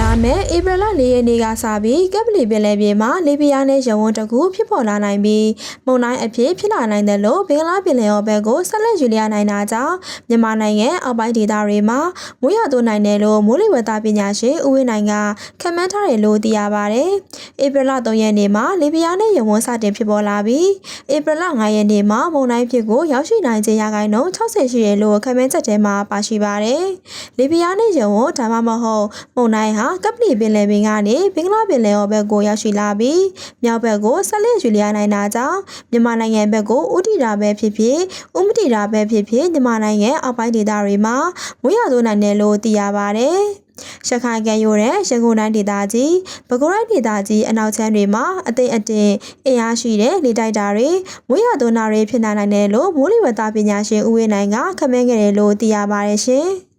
လာမယ့်ဧပြီလ၄ရက်နေ့ကစပြီးကပ်ပလီပင်လယ်ပြင်မှာလေပြင်းနဲ့ရဝန်းတစ်ခုဖြစ်ပေါ်လာနိုင်ပြီးမုန်တိုင်းအဖြစ်ဖြစ်လာနိုင်တယ်လို့ဘင်္ဂလားပင်လယ်အော်ဘက်ကိုဆက်လက်ယူလျနိုင်တာကြောင့်မြန်မာနိုင်ငံအောက်ပိုင်းဒေသတွေမှာမိုးရွာသွန်းနိုင်တယ်လို့မိုးလေဝသပညာရှင်ဦးဝင်းနိုင်ကခန့်မှန်းထားတယ်လို့သိရပါတယ်။ဧပြီလ3ရက်နေ့မှာလေပြင်းနဲ့ရဝန်းစတင်ဖြစ်ပေါ်လာပြီးဧပြီလ5ရက်နေ့မှာမုန်တိုင်းဖြစ်ကိုရောက်ရှိနိုင်ခြင်းရာခိုင်နှုန်း60ရှိတယ်လို့ခန့်မှန်းချက်ထဲမှာပါရှိပါတယ်။လေပြင်းနဲ့ရဝန်းဒါမှမဟုတ်မုန်တိုင်းဟာကပ်ပလီပင်လယ်ပင်ကနေဘင်္ဂလားပင်လယ်အော်ဘက်ကိုရောက်ရှိလာပြီးမြောက်ဘက်ကိုဆက်လက်ယူလျနိုင်တာကြောင့်မြန်မာနိုင်ငံဘက်ကိုဥတီတာပဲဖြစ်ဖြစ်ဥမတီတာပဲဖြစ်ဖြစ်မြန်မာနိုင်ငံအောက်ပိုင်းဒေသတွေမှာမွေးရသွန်းနိုင်တယ်လို့သိရပါတယ်။ရခိုင်ကံရိုးတဲ့ရန်ကုန်တိုင်းဒေသကြီးပဲခူးတိုင်းဒေသကြီးအနောက်ချမ်းတွေမှာအသိအတင်အင်အားရှိတဲ့လေတိုက်တာတွေမွေးရသွန်းတာတွေဖြစ်နိုင်တယ်လို့မိုးလေဝသပညာရှင်ဦးဝင်းနိုင်ကခန့်မှန်းခဲ့တယ်လို့သိရပါတယ်ရှင်။